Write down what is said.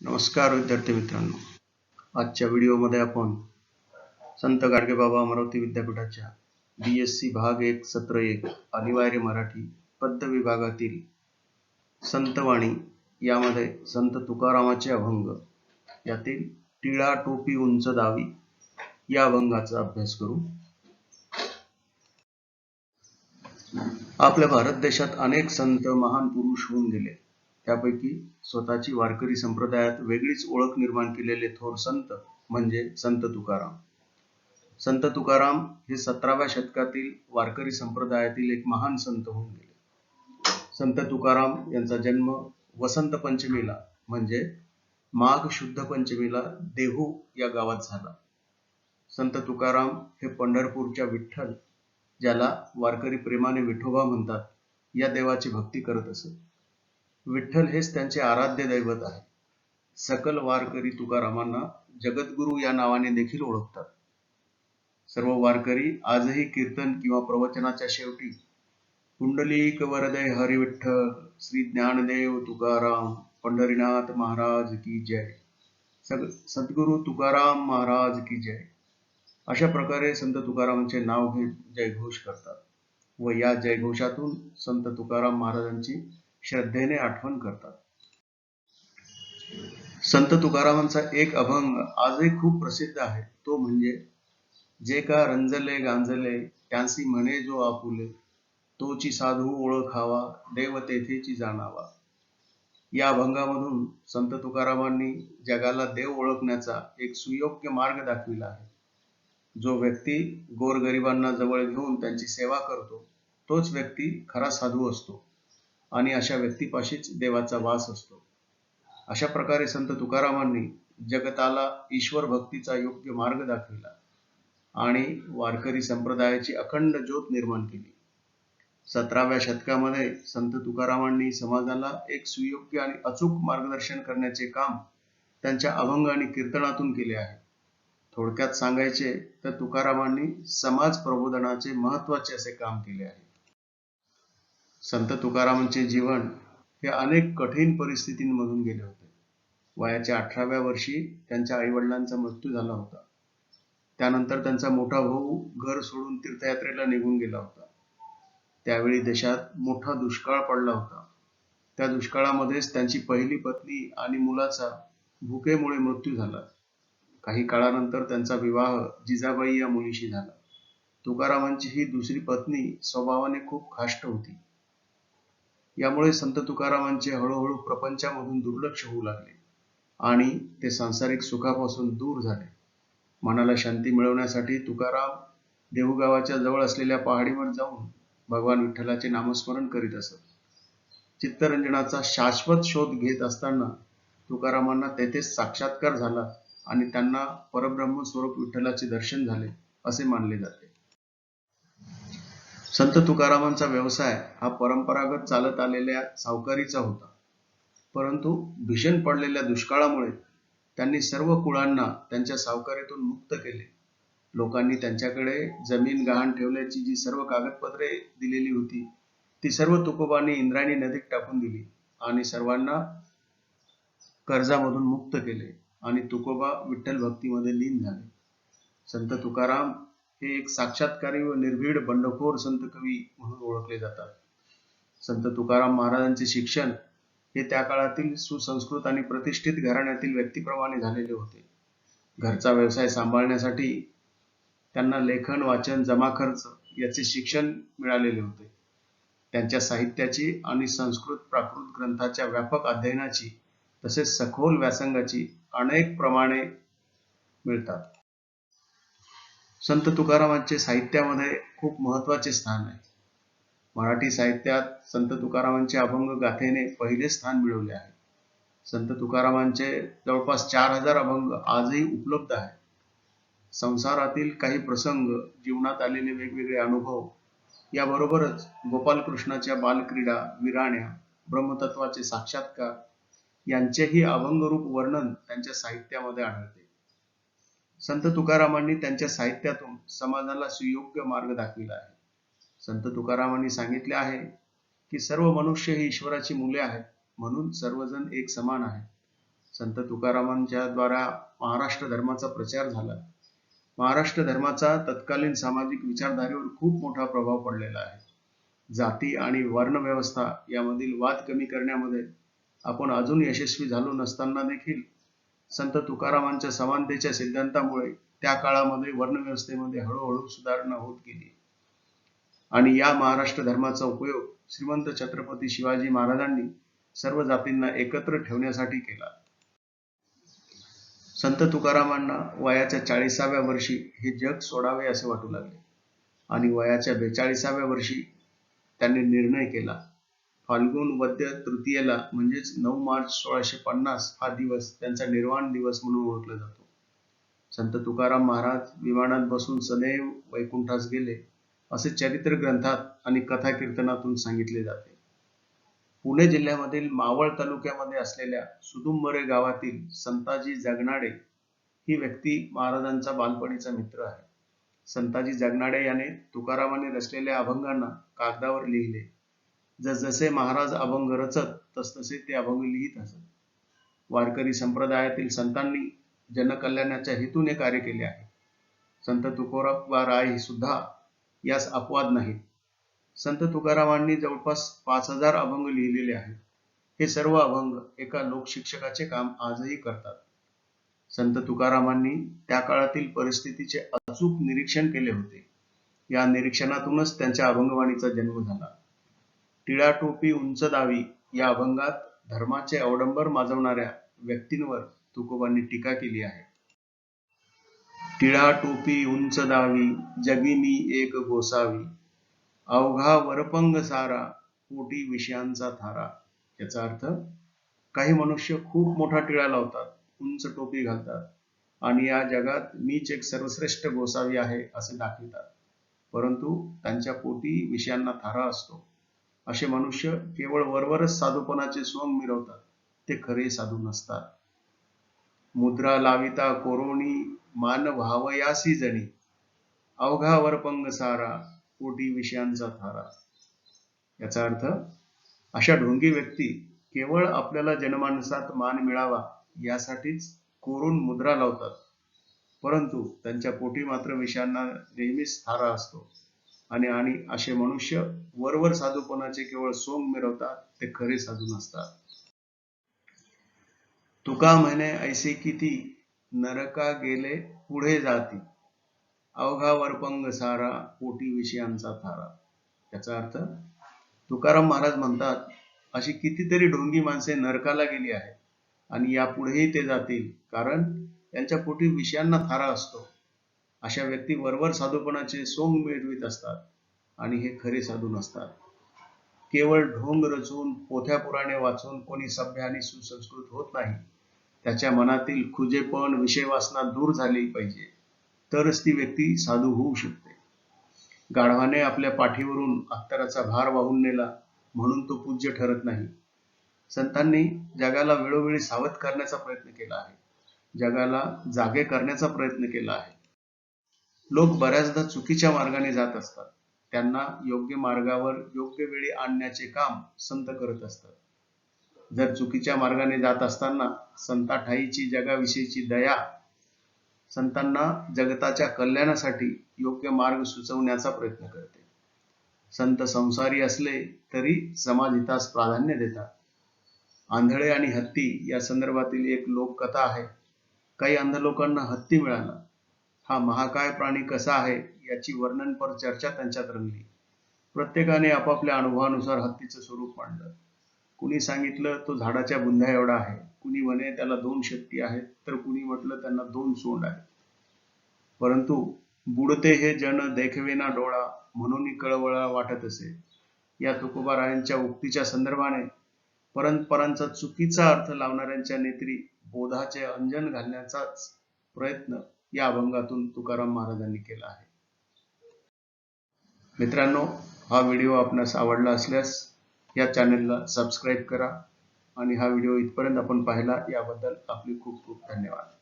नमस्कार विद्यार्थी मित्रांनो. आजच्या व्हिडिओमध्ये आपण संत गाडगेबाबा अमरावती विद्यापीठाच्या बी एस सी भाग एक सत्र एक अनिवार्य मराठी पद्य विभागातील संतवाणी यामध्ये संत तुकारामाचे अभंग यातील टिळा टोपी उंच दावी या अभंगाचा अभ्यास करू. आपल्या भारत देशात अनेक संत महान पुरुष होऊन गेले. त्यापैकी स्वतःची वारकरी संप्रदायात वेगळीच ओळख निर्माण केलेले थोर संत म्हणजे संत तुकाराम. संत तुकाराम हे सतराव्या शतकातील वारकरी संप्रदायातील एक महान संत होऊन गेले. संत तुकाराम यांचा जन्म वसंत पंचमीला म्हणजे माघ शुद्ध पंचमीला देहू या गावात झाला. संत तुकाराम हे पंढरपूरच्या विठ्ठल ज्याला वारकरी प्रेमाने विठोबा म्हणतात या देवाची भक्ती करत असत. विठ्ठल हेच त्यांचे आराध्य दैवत आहे सकल वारकरी तुकारामांना जगद्गुरू या नावाने देखील ओळखतात. सर्व वारकरी आजही कीर्तन किंवा प्रवचनाच्या शेवटी कुंडलिक वरदय हरिविठ्ठल श्री ज्ञानदेव तुकाराम पंढरीनाथ महाराज की जय. सग सद्गुरू तुकाराम महाराज की जय. अशा प्रकारे संत तुकारामांचे नाव घेत जयघोष करतात. व या जयघोषातून संत तुकाराम महाराजांची श्रद्धेने आठवण करतात. संत तुकारामांचा एक अभंग आजही खूप प्रसिद्ध आहे. तो म्हणजे जे का रंजले गांजले त्यांसी म्हणे जो आपुले तोची साधू ओळखावा देव तेथेची जाणावा. या अभंगामधून संत तुकारामांनी जगाला देव ओळखण्याचा एक सुयोग्य मार्ग दाखविला आहे. जो व्यक्ती गोरगरिबांना जवळ घेऊन त्यांची सेवा करतो तोच व्यक्ती खरा साधू असतो. आणि अशा व्यक्तीपाशीच देवाचा वास असतो. अशा प्रकारे संत तुकारामांनी जगताला ईश्वर भक्तीचा योग्य मार्ग दाखविला आणि वारकरी संप्रदायाची अखंड ज्योत निर्माण केली. सतराव्या शतकामध्ये संत तुकारामांनी समाजाला एक सुयोग्य आणि अचूक मार्गदर्शन करण्याचे काम त्यांच्या अभंग आणि कीर्तनातून केले आहे. थोडक्यात सांगायचे तर तुकारामांनी समाज प्रबोधनाचे महत्त्वाचे असे काम केले आहे. संत तुकारामांचे जीवन हे अनेक कठीण परिस्थितींमधून गेले होते. वयाच्या अठराव्या वर्षी त्यांच्या आईवडिलांचा मृत्यू झाला होता. त्यानंतर त्यांचा मोठा भाऊ घर सोडून तीर्थयात्रेला निघून गेला होता. त्यावेळी देशात मोठा दुष्काळ पडला होता. त्या दुष्काळामध्येच त्यांची पहिली पत्नी आणि मुलाचा भुकेमुळे मृत्यू झाला. काही काळानंतर त्यांचा विवाह जिजाबाई या मुलीशी झाला. तुकारामांची ही दुसरी पत्नी स्वभावाने खूप खाष्ट होती. यामुळे संत तुकारामांचे हळूहळू प्रपंचामधून दुर्लक्ष होऊ लागले आणि ते सांसारिक सुखापासून दूर झाले. मनाला शांती मिळवण्यासाठी तुकाराम देहूगावाच्या जवळ असलेल्या पहाडीवर जाऊन भगवान विठ्ठलाचे नामस्मरण करीत असत. चित्तरंजनाचा शाश्वत शोध घेत असताना तुकारामांना तेथेच साक्षात्कार झाला आणि त्यांना परब्रह्म स्वरूप विठ्ठलाचे दर्शन झाले असे मानले जाते. संत तुकारामांचा व्यवसाय हा परंपरागत चालत आलेल्या सावकारीचा होता. परंतु भीषण पडलेल्या दुष्काळामुळे त्यांनी सर्व कुळांना त्यांच्या सावकारीतून मुक्त केले. लोकांनी त्यांच्याकडे जमीन गहाण ठेवल्याची जी सर्व कागदपत्रे दिलेली होती ती सर्व तुकोबांनी इंद्रायणी नदीत टाकून दिली आणि सर्वांना कर्जामधून मुक्त केले आणि तुकोबा विठ्ठल भक्तीमध्ये लीन झाले. संत तुकाराम हे एक साक्षात्कारी व निर्भीड बंडखोर संत कवी म्हणून ओळखले जातात. संत तुकाराम महाराजांचे शिक्षण हे त्या काळातील सुसंस्कृत आणि प्रतिष्ठित घराण्यातील व्यक्तीप्रमाणे झालेले होते. घरचा व्यवसाय सांभाळण्यासाठी त्यांना लेखन वाचन जमा खर्च याचे शिक्षण मिळालेले होते. त्यांच्या साहित्याची आणि संस्कृत प्राकृत ग्रंथाच्या व्यापक अध्ययनाची तसेच सखोल व्यासंगाची अनेक प्रमाणे मिळतात. संत तुकारामांचे साहित्यामध्ये खूप महत्त्वाचे स्थान आहे. मराठी साहित्यात संत तुकारामांचे अभंग गाथेने पहिले स्थान मिळवले आहे. संत तुकारामांचे जवळपास चार हजार अभंग आजही उपलब्ध आहेत. संसारातील काही प्रसंग जीवनात आलेले वेगवेगळे अनुभव याबरोबरच गोपालकृष्णाच्या बालक्रीडा विराण्या ब्रह्मतत्वाचे साक्षात्कार यांचेही अभंगरूप वर्णन त्यांच्या साहित्यामध्ये आढळते. संत तुकारामांनी त्यांच्या साहित्यातून समाजाला सुयोग्य मार्ग दाखविला आहे. संत तुकारामांनी सांगितले आहे की सर्व मनुष्य ही ईश्वराची मुले आहेत म्हणून सर्वजण एक समान आहेत. संत तुकारामांच्या द्वारा महाराष्ट्र धर्माचा प्रचार झाला. महाराष्ट्र धर्माचा तत्कालीन सामाजिक विचारधारेवर खूप मोठा प्रभाव पडलेला आहे. जाती आणि वर्ण व्यवस्था यामधील वाद कमी करण्यामध्ये आपण अजून यशस्वी झालो नसताना देखील संत तुकारामांच्या समानतेच्या सिद्धांतामुळे त्या काळामध्ये वर्णव्यवस्थेमध्ये हळूहळू सुधारणा होत गेली. आणि या महाराष्ट्र धर्माचा उपयोग श्रीमंत छत्रपती शिवाजी महाराजांनी सर्व जातींना एकत्र ठेवण्यासाठी केला. संत तुकारामांना वयाच्या चाळीसाव्या वर्षी हे जग सोडावे असे वाटू लागले. आणि वयाच्या बेचाळीसाव्या वर्षी त्यांनी निर्णय केला. फाल्गुन वद्य तृतीयेला म्हणजेच नऊ मार्च सोळाशे पन्नास हा दिवस त्यांचा निर्वाण दिवस म्हणून ओळखला जातो. संत तुकाराम महाराज विमानात बसून सदैव वैकुंठास गेले असे चरित्र ग्रंथात आणि कथा कीर्तनातून सांगितले जाते. पुणे जिल्ह्यामधील मावळ तालुक्यामध्ये असलेल्या सुदुंबरे गावातील संताजी जगनाडे ही व्यक्ती महाराजांचा बालपणीचा मित्र आहे. संताजी जगनाडे याने तुकारामाने रचलेल्या अभंगांना कागदावर लिहिले. जसजसे महाराज अभंग रचत तसतसे ते अभंग लिहित असत. वारकरी संप्रदायातील संतांनी जनकल्याणाच्या हेतूने कार्य केले आहे. संत तुकोराबा राय सुद्धा यास अपवाद नाहीत. संत तुकारामांनी जवळपास पाच हजार अभंग लिहिलेले आहेत. हे सर्व अभंग एका लोकशिक्षकाचे काम आजही करतात. संत तुकारामांनी त्या काळातील परिस्थितीचे अचूक निरीक्षण केले होते. या निरीक्षणातूनच त्यांच्या अभंगवाणीचा जन्म झाला. टिळा टोपी उंच दावी या अभंगात धर्माचे अवडंबर माजवणाऱ्या व्यक्तींवर तुकोबांनी टीका केली आहे. टिळा टोपी उंच दावी जगी मी एक गोसावी अवघा वरपंग सारा पोटी विषयांचा थारा. याचा अर्थ काही मनुष्य खूप मोठा टिळा लावतात उंच टोपी घालतात आणि या जगात मीच एक सर्वश्रेष्ठ गोसावी आहे असे दाखवितात. परंतु त्यांच्या पोटी विषयांना थारा असतो. असे मनुष्य केवळ वरवरच साधूपणाचे सोंग मिरवतात. ते खरे साधू नसतात. मुद्रा लाविता कोरोनी मान व्हावयासी जणी. अवघा वरपंग सारा पोटी विषयांचा थारा. याचा अर्थ अशा ढोंगी व्यक्ती केवळ आपल्याला जनमानसात मान मिळावा यासाठीच कोरून मुद्रा लावतात. परंतु त्यांच्या पोटी मात्र विषयांना नेहमीच थारा असतो. आणि आणि असे मनुष्य वरवर साधूपणाचे केवळ सोंग मिरवतात ते खरे साधू नसतात. तुका म्हणे ऐसे किती नरका गेले पुढे जाती. अवघा वरपंग सारा पोटी विषयांचा थारा. याचा अर्थ तुकाराम महाराज म्हणतात अशी कितीतरी ढोंगी माणसे नरकाला गेली आहेत आणि यापुढेही ते जातील कारण त्यांच्या पोटी विषयांना थारा असतो. अशा व्यक्ती वरवर साधूपणाचे सोंग मिळवित असतात आणि हे खरे साधू नसतात. केवळ ढोंग रचून पोथ्या पुराणे वाचून कोणी सभ्य आणि सुसंस्कृत होत नाही त्याच्या मनातील खुजेपण विषयवासना दूर झाली पाहिजे तरच ती व्यक्ती साधू होऊ शकते. गाढवाने आपल्या पाठीवरून अख्तराचा भार वाहून नेला म्हणून तो पूज्य ठरत नाही. संतांनी जगाला वेळोवेळी सावध करण्याचा प्रयत्न केला आहे. जगाला जागे करण्याचा प्रयत्न केला आहे. लोक बऱ्याचदा चुकीच्या मार्गाने जात असतात. त्यांना योग्य मार्गावर योग्य वेळी आणण्याचे काम संत करत असतात. जर चुकीच्या मार्गाने जात असताना संताठाईची जगाविषयीची दया संतांना जगताच्या कल्याणासाठी योग्य मार्ग सुचवण्याचा प्रयत्न करते. संत संसारी असले तरी समाजहितास प्राधान्य देतात. आंधळे आणि हत्ती या संदर्भातील एक लोककथा आहे. काही अंध लोकांना हत्ती मिळाला. हा महाकाय प्राणी कसा आहे याची वर्णनपर चर्चा त्यांच्यात रंगली. प्रत्येकाने आपापल्या अनुभवानुसार हत्तीचं स्वरूप मांडलं. कुणी सांगितलं तो झाडाच्या बुंध्या एवढा आहे. कुणी म्हणे त्याला दोन शक्ती आहेत. तर कुणी म्हटलं त्यांना दोन सोंड आहेत. परंतु बुडते हे जन देखवेना डोळा म्हणून कळवळा वाटत असे. या तुकोबारायांच्या उक्तीच्या संदर्भाने परंपरांचा चुकीचा अर्थ लावणाऱ्यांच्या नेत्री बोधाचे अंजन घालण्याचाच प्रयत्न या अभंगातून तुकाराम महाराजांनी केला आहे. मित्रांनो हा व्हिडिओ आपणास आवडला असल्यास या चॅनलला सबस्क्राईब करा आणि हा व्हिडिओ इथपर्यंत आपण पाहिला याबद्दल आपले खूप खूप धन्यवाद.